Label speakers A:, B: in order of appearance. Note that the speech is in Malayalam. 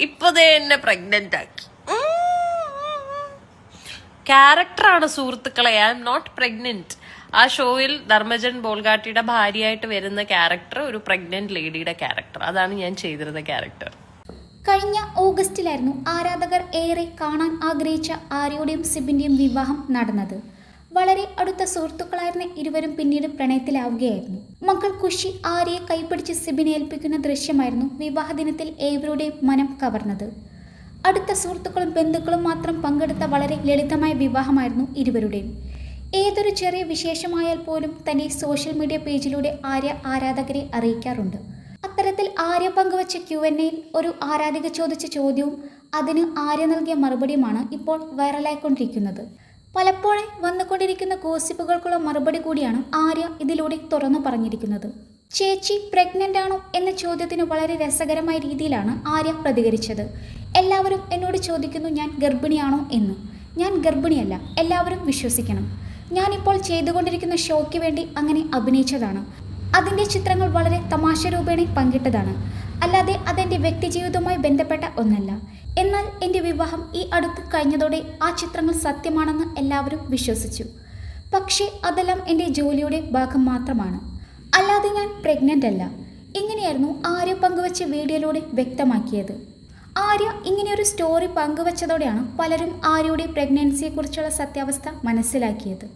A: ഇപ്പൊ എന്നെ പ്രഗ്നന്റ് ആക്കി. ക്യാരക്ടറാണ് സുഹൃത്തുക്കളെ ഐ എം നോട്ട് പ്രഗ്നന്റ് ആ ഷോയിൽ ധർമ്മജൻ ബോൾഗാട്ടിയുടെ ഭാര്യയായിട്ട് വരുന്ന ക്യാരക്ടർ ഒരു പ്രഗ്നന്റ് ലേഡിയുടെ ക്യാരക്ടർ അതാണ് ഞാൻ ചെയ്തിരുന്ന ക്യാരക്ടർ
B: കഴിഞ്ഞ ഓഗസ്റ്റിലായിരുന്നു ആരാധകർ ഏറെ കാണാൻ ആഗ്രഹിച്ച ആര്യയുടെയും സിബിന്റെയും വിവാഹം നടന്നത്. വളരെ അടുത്ത സുഹൃത്തുക്കളായിരുന്ന ഇരുവരും പിന്നീട് പ്രണയത്തിലാവുകയായിരുന്നു. മകൾ കുഷി ആര്യയെ കൈപ്പിടിച്ച് സിബിനെ ഏൽപ്പിക്കുന്ന ദൃശ്യമായിരുന്നു വിവാഹ ദിനത്തിൽ ഏവരുടെയും മനം കവർന്നത്. അടുത്ത സുഹൃത്തുക്കളും ബന്ധുക്കളും മാത്രം പങ്കെടുത്ത വളരെ ലളിതമായ വിവാഹമായിരുന്നു ഇരുവരുടെയും ഏതൊരു ചെറിയ വിശേഷമായാൽ പോലും തന്റെ സോഷ്യൽ മീഡിയ പേജിലൂടെ ആര്യ ആരാധകരെ അറിയിക്കാറുണ്ട്. അത്തരത്തിൽ ആര്യ പങ്കുവച്ച ക്യു എൻ എയിൽ ഒരു ആരാധിക ചോദിച്ച ചോദ്യവും അതിന് ആര്യ നൽകിയ മറുപടിയുമാണ് ഇപ്പോൾ വൈറലായിക്കൊണ്ടിരിക്കുന്നത്. പലപ്പോഴും വന്നുകൊണ്ടിരിക്കുന്ന ഗോസിപ്പുകൾക്കുള്ള മറുപടി കൂടിയാണ് ആര്യ ഇതിലൂടെ തുറന്നു പറഞ്ഞിരിക്കുന്നത്. ചേച്ചി പ്രഗ്നന്റ് ആണോ? എന്ന ചോദ്യത്തിന് വളരെ രസകരമായ രീതിയിലാണ് ആര്യ പ്രതികരിച്ചത്. എല്ലാവരും എന്നോട് ചോദിക്കുന്നു ഞാൻ ഗർഭിണിയാണോ എന്ന്. ഞാൻ ഗർഭിണിയല്ല എല്ലാവരും വിശ്വസിക്കണം. ഞാനിപ്പോൾ ചെയ്തുകൊണ്ടിരിക്കുന്ന ഷോയ്ക്ക് വേണ്ടി അങ്ങനെ അഭിനയിച്ചതാണ്. അതിന്റെ ചിത്രങ്ങൾ വളരെ തമാശ രൂപേണ പങ്കിട്ടതാണ്. അല്ലാതെ അതെന്റെ വ്യക്തിജീവിതവുമായി ബന്ധപ്പെട്ട ഒന്നല്ല എന്നാൽ എന്റെ വിവാഹം ഈ അടുത്ത് കഴിഞ്ഞതോടെ ആ ചിത്രങ്ങൾ സത്യമാണെന്ന് എല്ലാവരും വിശ്വസിച്ചു. പക്ഷേ അതെല്ലാം എന്റെ ജോലിയുടെ ഭാഗം മാത്രമാണ്. അല്ലാതെ ഞാൻ പ്രഗ്നന്റ് അല്ല. ഇങ്ങനെയായിരുന്നു ആര്യ പങ്കുവച്ച വീഡിയോയിലൂടെ വ്യക്തമാക്കിയത്. ആര്യ ഇങ്ങനെയൊരു സ്റ്റോറി പങ്കുവച്ചതോടെയാണ് പലരും ആര്യയുടെ പ്രഗ്നൻസിയെക്കുറിച്ചുള്ള സത്യാവസ്ഥ മനസ്സിലാക്കിയത്.